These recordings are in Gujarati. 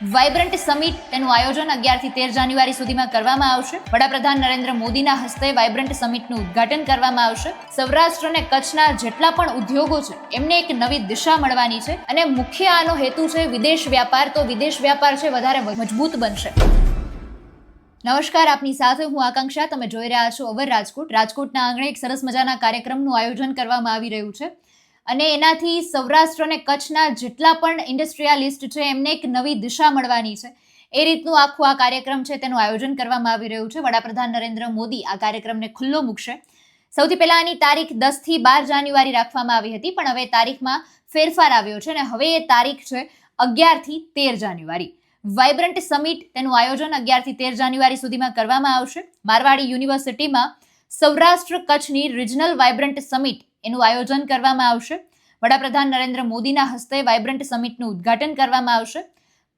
વાઇબ્રન્ટ સમિટ તેનું આયોજન અગિયારથી તેર જાન્યુઆરી સુધીમાં કરવામાં આવશે. વડાપ્રધાન નરેન્દ્ર મોદીના હસ્તે વાઇબ્રન્ટ સમિટનું ઉદઘાટન કરવામાં આવશે. સૌરાષ્ટ્ર અને કચ્છના જેટલા પણ ઉદ્યોગો છે, એમને એક નવી દિશા મળવાની છે અને મુખ્ય આનો હેતુ છે વિદેશ વ્યાપાર. તો વિદેશ વ્યાપાર છે વધારે મજબૂત બનશે. નમસ્કાર, આપની સાથે હું આકાંક્ષા. તમે જોઈ રહ્યા છો અવર રાજકોટ. રાજકોટના આંગણે એક સરસ મજાના કાર્યક્રમનું આયોજન કરવામાં આવી રહ્યું છે. અને એનાથી સૌરાષ્ટ્ર અને કચ્છના જેટલા પણ ઇન્ડસ્ટ્રીયાલિસ્ટ છે, એમને એક નવી દિશા મળવાની છે. એ રીતનું આખું આ કાર્યક્રમ છે, તેનું આયોજન કરવામાં આવી રહ્યું છે. વડાપ્રધાન નરેન્દ્ર મોદી આ કાર્યક્રમને ખુલ્લો મૂકશે. સૌથી પહેલા આની તારીખ દસથી બાર જાન્યુઆરી રાખવામાં આવી હતી, પણ હવે તારીખમાં ફેરફાર આવ્યો છે અને હવે એ તારીખ છે અગિયારથી તેર જાન્યુઆરી. વાઇબ્રન્ટ સમિટ તેનું આયોજન અગિયારથી તેર જાન્યુઆરી સુધીમાં કરવામાં આવશે. મારવાડી યુનિવર્સિટીમાં સૌરાષ્ટ્ર કચ્છની રિજનલ વાઇબ્રન્ટ સમિટ એનું આયોજન કરવામાં આવશે. વડાપ્રધાન નરેન્દ્ર મોદીના હસ્તે વાઇબ્રન્ટ સમિટનું ઉદ્ઘાટન કરવામાં આવશે.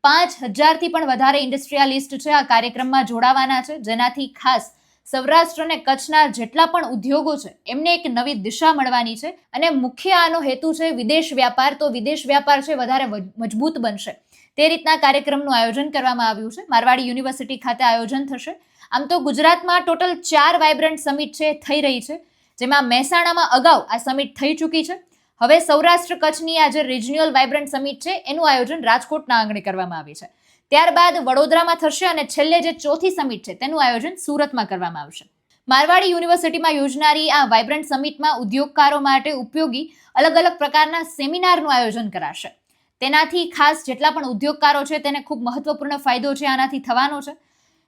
પાંચ હજારથી પણ વધારે ઇન્ડસ્ટ્રીયાલિસ્ટ છે આ કાર્યક્રમમાં જોડાવાના છે. જેનાથી ખાસ સૌરાષ્ટ્ર અને કચ્છના જેટલા પણ ઉદ્યોગો છે, એમને એક નવી દિશા મળવાની છે અને મુખ્ય આનો હેતુ છે વિદેશ વ્યાપાર. તો વિદેશ વ્યાપાર છે વધારે મજબૂત બનશે. તે રીતના કાર્યક્રમનું આયોજન કરવામાં આવ્યું છે. મારવાડી યુનિવર્સિટી ખાતે આયોજન થશે. આમ તો ગુજરાતમાં ટોટલ ચાર વાઇબ્રન્ટ સમિટ છે, થઈ રહી છે. જેમાં મહેસાણામાં અગાઉ આ સમિટ થઈ ચૂકી છે. હવે સૌરાષ્ટ્ર કચ્છની આ જે રિજનલ વાઇબ્રન્ટ સમિટ છે, એનું આયોજન રાજકોટના આંગણે કરવામાં આવી છે. ત્યારબાદ વડોદરામાં થશે અને છેલ્લે જે ચોથી સમિટ છે, તેનું આયોજન સુરતમાં કરવામાં આવશે. મારવાડી યુનિવર્સિટીમાં યોજનારી આ વાઇબ્રન્ટ સમિટમાં ઉદ્યોગકારો માટે ઉપયોગી અલગ અલગ પ્રકારના સેમિનારનું આયોજન કરાશે. તેનાથી ખાસ જેટલા પણ ઉદ્યોગકારો છે, તેને ખૂબ મહત્વપૂર્ણ ફાયદો છે, આનાથી થવાનો છે.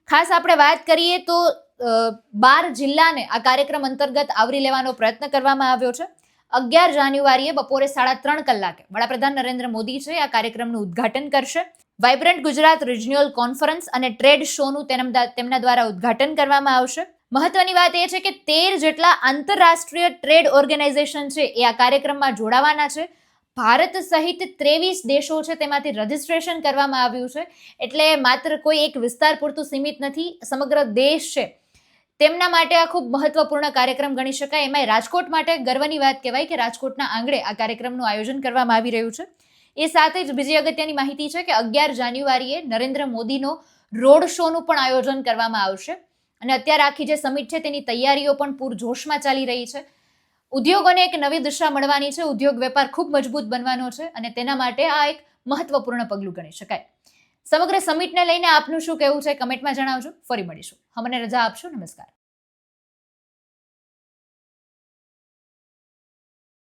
ખાસ આપણે વાત કરીએ તો બાર જિલ્લાને આ કાર્યક્રમ અંતર્ગત આવરી લેવાનો પ્રયત્ન કરવામાં આવ્યો છે. અગિયાર જાન્યુઆરીએ બપોરે સાડા ત્રણ કલાકે વડાપ્રધાન નરેન્દ્ર મોદી છે આ કાર્યક્રમનું ઉદ્ઘાટન કરશે. વાઇબ્રન્ટ ગુજરાત રિજનલ કોન્ફરન્સ અને ટ્રેડ શોનું તેમના દ્વારા ઉદ્ઘાટન કરવામાં આવશે. મહત્વની વાત એ છે કે તેર જેટલા આંતરરાષ્ટ્રીય ટ્રેડ ઓર્ગેનાઇઝેશન છે એ આ કાર્યક્રમમાં જોડાવાના છે. ભારત સહિત ત્રેવીસ દેશો છે તેમાંથી રજિસ્ટ્રેશન કરવામાં આવ્યું છે. એટલે માત્ર કોઈ એક વિસ્તાર પૂરતું સીમિત નથી, સમગ્ર દેશ છે તેમના માટે આ ખૂબ મહત્વપૂર્ણ કાર્યક્રમ ગણી શકાય. એમાંય રાજકોટ માટે ગર્વની વાત કહેવાય કે રાજકોટના આંગણે આ કાર્યક્રમનું આયોજન કરવામાં આવી રહ્યું છે. એ સાથે જ બીજી અગત્યની માહિતી છે કે અગિયાર જાન્યુઆરીએ નરેન્દ્ર મોદીનો રોડ શોનું પણ આયોજન કરવામાં આવશે. અને અત્યારે આખી જે સમિટ છે તેની તૈયારીઓ પણ પૂરજોશમાં ચાલી રહી છે. ઉદ્યોગોને એક નવી દિશા મળવાની છે. ઉદ્યોગ વેપાર ખૂબ મજબૂત બનવાનો છે અને તેના માટે આ એક મહત્વપૂર્ણ પગલું ગણી શકાય. સમગ્ર સમિટને લઈને આપનું શું કહેવું છે કમેન્ટમાં જણાવજો. ફરી મળીશું. અમને રજા આપશો. નમસ્કાર.